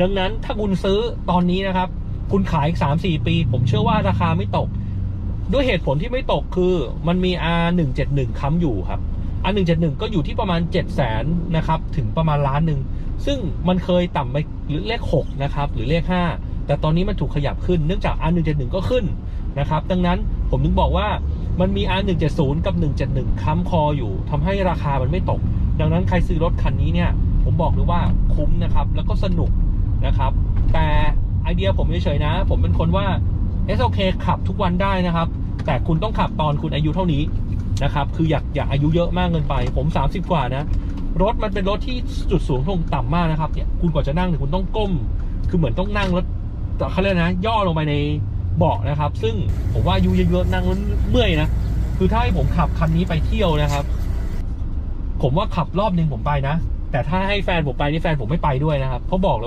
ดังนั้นถ้าคุณซื้อตอนนี้นะครับ คุณขายอีกสามสี่ปี ผมเชื่อว่าราคาไม่ตก ด้วยเหตุผลที่ไม่ตกคือมันมี R 1 7 1ค้ำอยู่ครับ R 1 7 1ก็อยู่ที่ประมาณ 7 0 0แสนนะครับถึงประมาณล้านหนึ่งซึ่งมันเคยต่ำไปหรือเลข6นะครับหรือเลข 5 แต่ตอนนี้มันถูกขยับขึ้นเนื่องจาก R 1 7 1ก็ขึ้นนะครับ ดังนั้นผมถึงบอกว่ามันมี R 1 7 0กับ 171 ค้ำคออยู่ทำให้ราคามันไม่ตก ดังนั้นใครซื้อรถคันนี้เนี่ย ผมบอกเลยว่าคุ้มนะครับ แล้วก็สนุก นะครับ แต่ไอเดียผมเฉยๆนะ ผมเป็นคนว่า SOK ขับทุกวันได้นะครับ แต่คุณต้องขับตอนคุณอายุเท่านี้นะครับ คืออยากอยากอายุเยอะมากเกินไป ผม 30 กว่านะ รถมันเป็นรถที่จุดสูงทงต่ำมากนะครับ เนี่ย คุณกว่าจะนั่งเนี่ยคุณต้องก้ม คือเหมือนต้องนั่งแล้วเขาเรียกนะ ย่อลงไปในเบาะนะครับ ซึ่งผมว่าอายุเยอะๆนั่งแล้วเมื่อยนะ คือถ้าให้ผมขับคันนี้ไปเที่ยวนะครับ ผมว่าขับรอบหนึ่งผมไปนะ แต่ถ้าให้แฟนผมไปนี่แฟนผมไม่ไปด้วยนะครับเพราบอกเลยว่า